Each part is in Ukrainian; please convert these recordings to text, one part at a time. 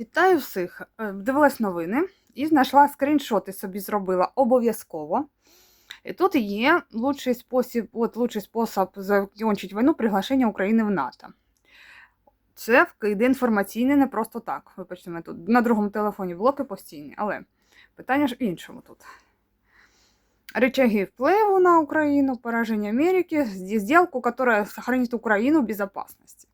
Вітаю всіх! Е, Дивилась новини і знайшла скріншоти собі зробила обов'язково. І тут є лучший спосіб, от лучший спосіб закінчити війну приглашення України в НАТО. Це вкиди інформаційне не просто так. Вибачте, мене тут на другому телефоні блоки постійні, але питання ж іншому тут. Рычаги впливу на Украину, поражение Америки, сделку, которая сохранит Украину в безопасности.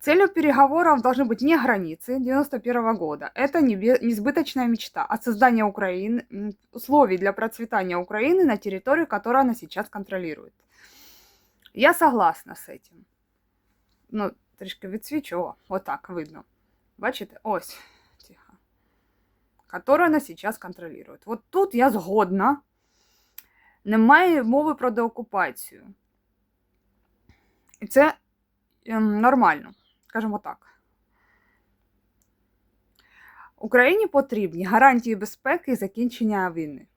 Целью переговоров должны быть не границы 91 года. Это небе- несбыточная мечта, а создание Украины, м, условий для процветания Украины на территории, которую она сейчас контролирует. Я согласна з этим. Ну, трішки відсвічу, о, отак видно. Бачите? Ось. Тихо. Которую она сейчас контролирует. От тут я згодна. Немає мови про деокупацію. І це ем, нормально, скажімо так. Україні потрібні гарантії безпеки і закінчення війни.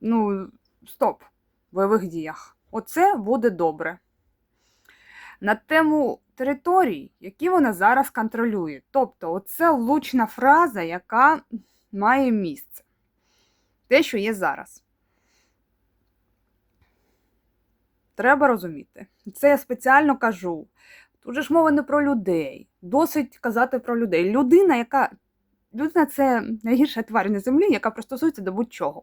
Ну, стоп в бойових діях. Оце буде добре. На тему територій, які вона зараз контролює. Тобто, оце влучна фраза, яка має місце. Те, що є зараз. Треба розуміти. Це я спеціально кажу. Тут же ж мова не про людей. Досить казати про людей. Людина, яка. Людина це найгірша тварь на землі, яка пристосується до будь-чого.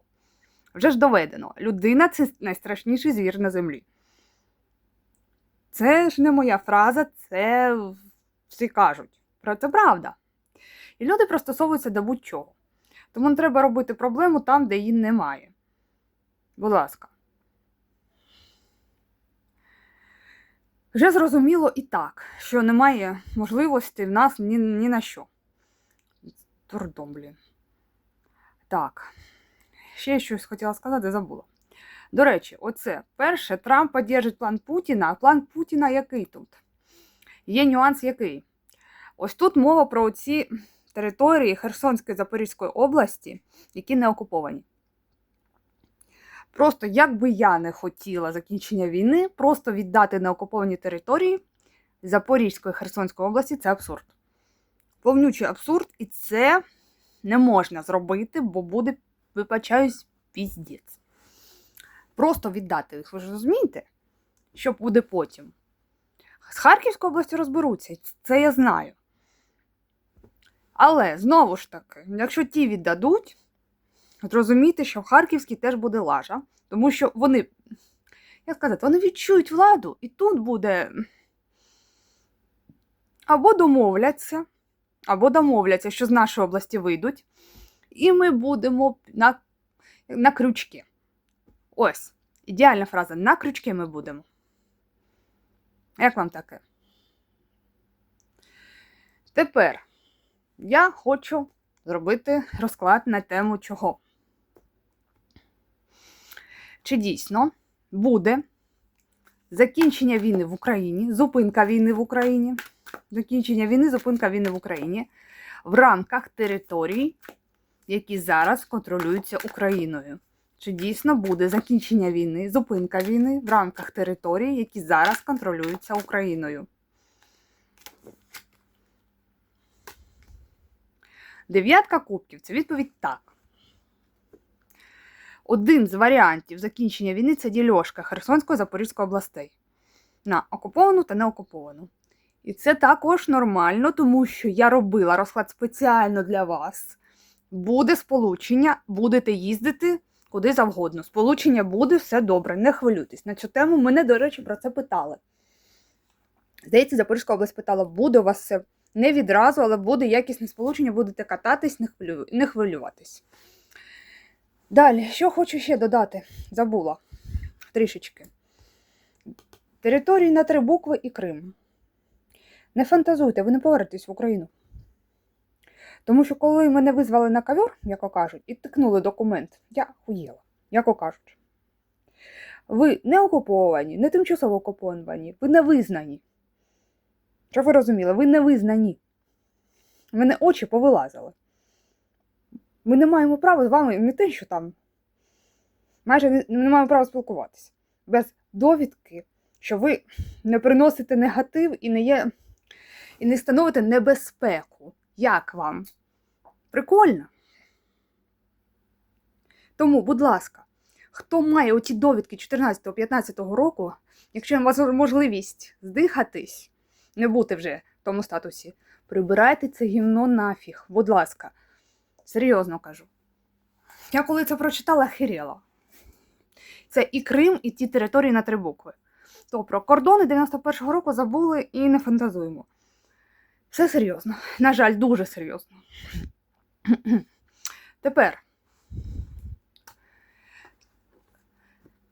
Вже ж доведено. Людина це найстрашніший звір на землі. Це ж не моя фраза, це всі кажуть. Про це правда. І люди пристосовуються до будь-чого. Тому не треба робити проблему там, де її немає. Будь ласка. Вже зрозуміло і так, що немає можливості в нас ні, ні на що. Турдом, блін. Так. Ще щось хотіла сказати, забула. До речі, оце перше, Трамп підтримує план Путіна, а план Путіна який тут? Є нюанс який? Ось тут мова про ці території Херсонської Запорізької області, які не окуповані. Просто як би я не хотіла закінчення війни, просто віддати неокуповані території Запорізької Херсонської області це абсурд. Повнючий абсурд, і це не можна зробити, бо буде, вибачаюсь, піздець. Просто віддати їх, ви ж розумієте, що буде потім. З Харківської області розберуться, це я знаю. Але знову ж таки, якщо ті віддадуть, от розумійте, що в Харківській теж буде лажа, тому що вони, як сказати, вони відчують владу, і тут буде або домовляться, або домовляться, що з нашої області вийдуть, і ми будемо на, на крючки. Ось, ідеальна фраза. На крючки ми будемо. Як вам таке? Тепер я хочу зробити розклад на тему чого. Чи дійсно буде закінчення війни в Україні, зупинка війни в Україні, закінчення війни, зупинка війни в Україні в рамках територій, які зараз контролюються Україною? Чи дійсно буде закінчення війни, зупинка війни в рамках територій, які зараз контролюються Україною? Дев'ятка кубків це відповідь так. Один з варіантів закінчення війни це дільошка Херсонської Запорізької областей на окуповану та неокуповану. І це також нормально, тому що я робила розклад спеціально для вас. Буде сполучення, будете їздити куди завгодно. Сполучення буде, все добре, не хвилюйтесь. На цю тему мене, до речі, про це питали. Здається, Запорізька область питала, буде у вас все не відразу, але буде якісне сполучення, будете кататись, не, хвилюватись. Далі, що хочу ще додати? Забула трішечки. Території на три букви і Крим. Не фантазуйте, ви не повернетесь в Україну. Тому що коли мене визвали на ковер, як кажуть, і тикнули документ, я хуєла, як кажуть. Ви не окуповані, не тимчасово окуповані, ви не визнані. Щоб ви розуміли, ви не визнані. Мене очі повилазили. Ми не маємо права з вами не те, що там. Майже не, не маємо права спілкуватися. Без довідки, що ви не приносите негатив і не є. і не становите небезпеку Як вам? Прикольно? Тому, будь ласка, хто має оті довідки 14-15 року, якщо у вас можливість здихатись, не бути вже в тому статусі, прибирайте це гімно нафіг, будь ласка. Серйозно кажу. Я коли це прочитала, хиріла. Це і Крим, і ті території на три букви. То про кордони 91-го року забули і не фантазуємо. Все серйозно. На жаль, дуже серйозно. Тепер.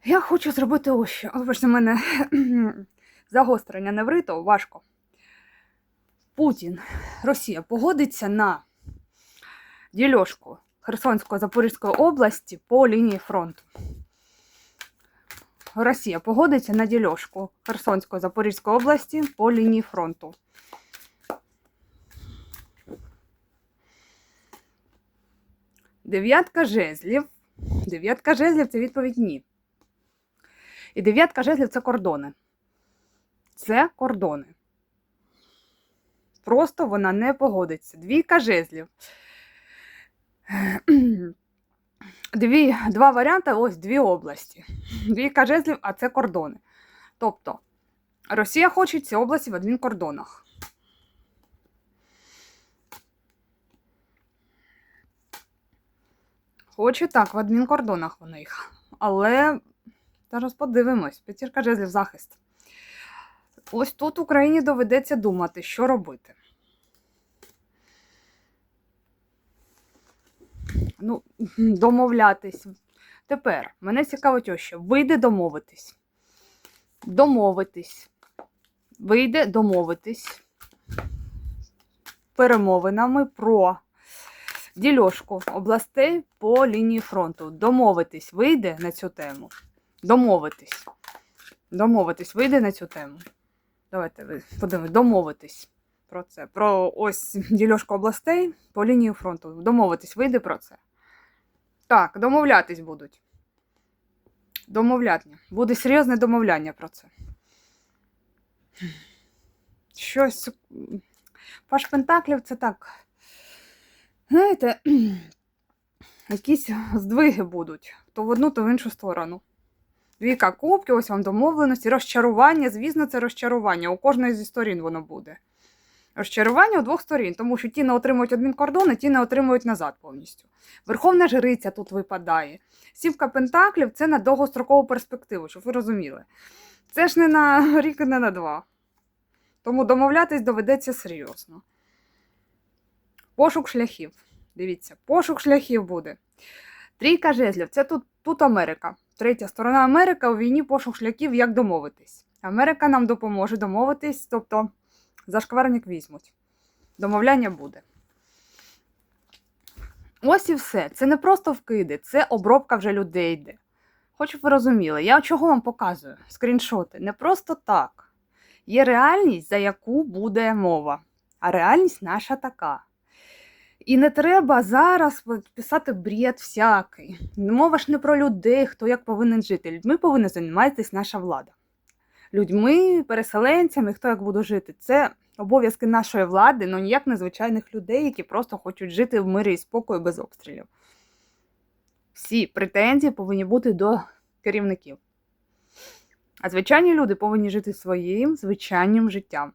Я хочу зробити ось що. Вибачте, в мене загострення неврито, важко. Путін, Росія погодиться на дільошку Херсонської Запорізької області по лінії фронту. Росія погодиться на дільошку Херсонської Запорізької області по лінії фронту. Дев'ятка жезлів. Дев'ятка жезлів це відповідь ні. І дев'ятка жезлів це кордони. Це кордони. Просто вона не погодиться. Двійка жезлів. Дві, Два варіанти, ось дві області. Двійка жезлів, а це кордони. Тобто, Росія хоче ці області в адмінкордонах. Хоче так, в адмінкордонах вони їх. Але зараз подивимось. П'ятірка жезлів захист. Ось тут Україні доведеться думати, що робити. Ну, домовлятись. Тепер мене цікавить ось що. Вийде домовитись. Домовитись. Вийде домовитись перемовинами про дільошку областей по лінії фронту. Домовитись вийде на цю тему. Домовитись. Домовитись вийде на цю тему. Давайте ви подивимось, домовитись про це. Про ось дільошку областей по лінії фронту. Домовитись вийде про це. Так, домовлятись будуть. Домовлятня. Буде серйозне домовляння про це. Щось. Паш Пентаклів це так. Знаєте, якісь здвиги будуть. То в одну, то в іншу сторону. Двійка кубки, ось вам домовленості, розчарування. Звісно, це розчарування. У кожної зі сторін воно буде. Розчарування у двох сторін, тому що ті не отримують адмінкордони, ті не отримують назад повністю. Верховна жриця тут випадає. Сівка Пентаклів це на довгострокову перспективу, щоб ви розуміли. Це ж не на рік не на два. Тому домовлятись доведеться серйозно. Пошук шляхів. Дивіться, пошук шляхів буде. Трійка жезлів це тут, тут Америка. Третя сторона Америка у війні пошук шляхів, як домовитись. Америка нам допоможе домовитись, тобто зашкварник візьмуть. Домовляння буде. Ось і все. Це не просто вкиди, це обробка вже людей йде. Хочу, щоб ви розуміли, я чого вам показую? Скріншоти. Не просто так. Є реальність, за яку буде мова. А реальність наша така. І не треба зараз писати бред всякий. Мова ж не про людей, хто як повинен жити. Людьми повинна займатися наша влада. Людьми, переселенцями, хто як буде жити. Це обов'язки нашої влади, але ніяк не звичайних людей, які просто хочуть жити в мирі і спокою без обстрілів. Всі претензії повинні бути до керівників. А звичайні люди повинні жити своїм звичайним життям.